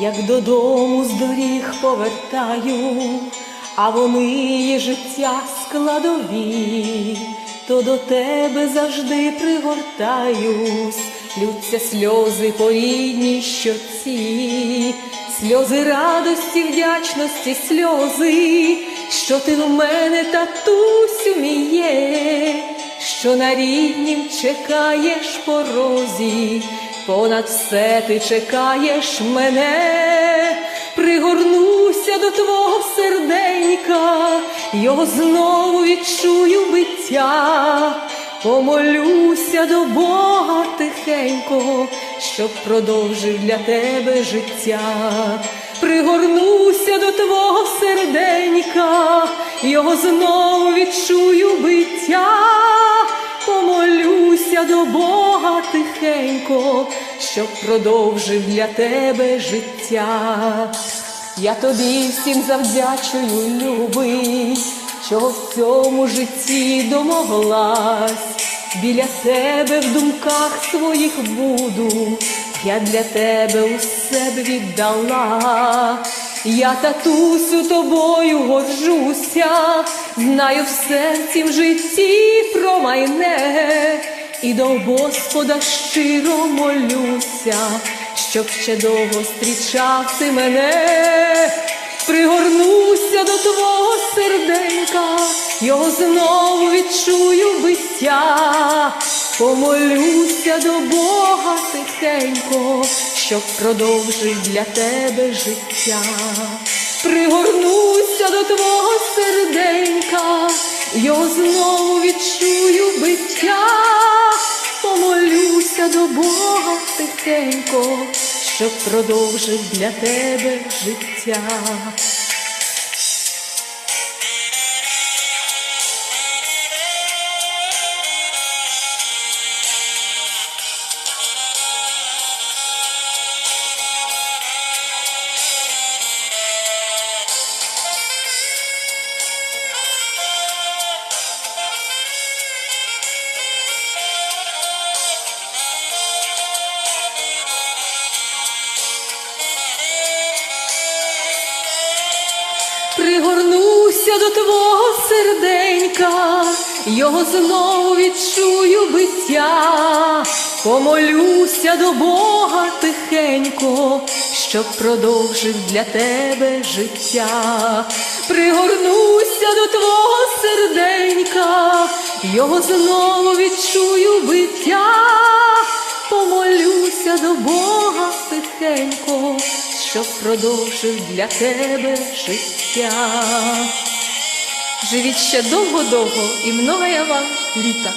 як додому з доріг повертаю, а вони є життя складові, то до тебе завжди пригортаюсь, лються сльози по рідній щоці, сльози радості, вдячності, сльози, що ти в мене татусю мій що на ріднім чекаєш порозі, понад все ти чекаєш мене, пригорнуся до твого серденька, його знову відчую биття, помолюся до Бога тихенько, щоб продовжив для тебе життя. Пригорнуся до твого серденька, його знову відчую биття. Помолюся до Бога тихенько, щоб продовжив для тебе життя. Я тобі всім завдячую, любий, чого в цьому житті домоглась. Біля тебе в думках своїх буду, я для тебе усе б віддала. Я татусю тобою горжуся, знаю все в в житті про майне, і до Господа щиро молюся, щоб ще довго зустрічав ти мене, пригорнуся до твого серденька, його знову відчую биття, помолюся до Бога тихенько, щоб продовжив для тебе життя. Пригорнуся до твого серденька, його знову відчую биття, до Бога тихенько, щоб продовжив для тебе життя. Пригорнуся до твого серденька, його знову відчую биття, помолюся до Бога тихенько, щоб продовжив для тебе життя. Пригорнуся до твого серденька, його знову відчую биття, помолюся до Бога тихенько, щоб продовжив для тебе життя. Живіть ще довго-довго і много я вам літа.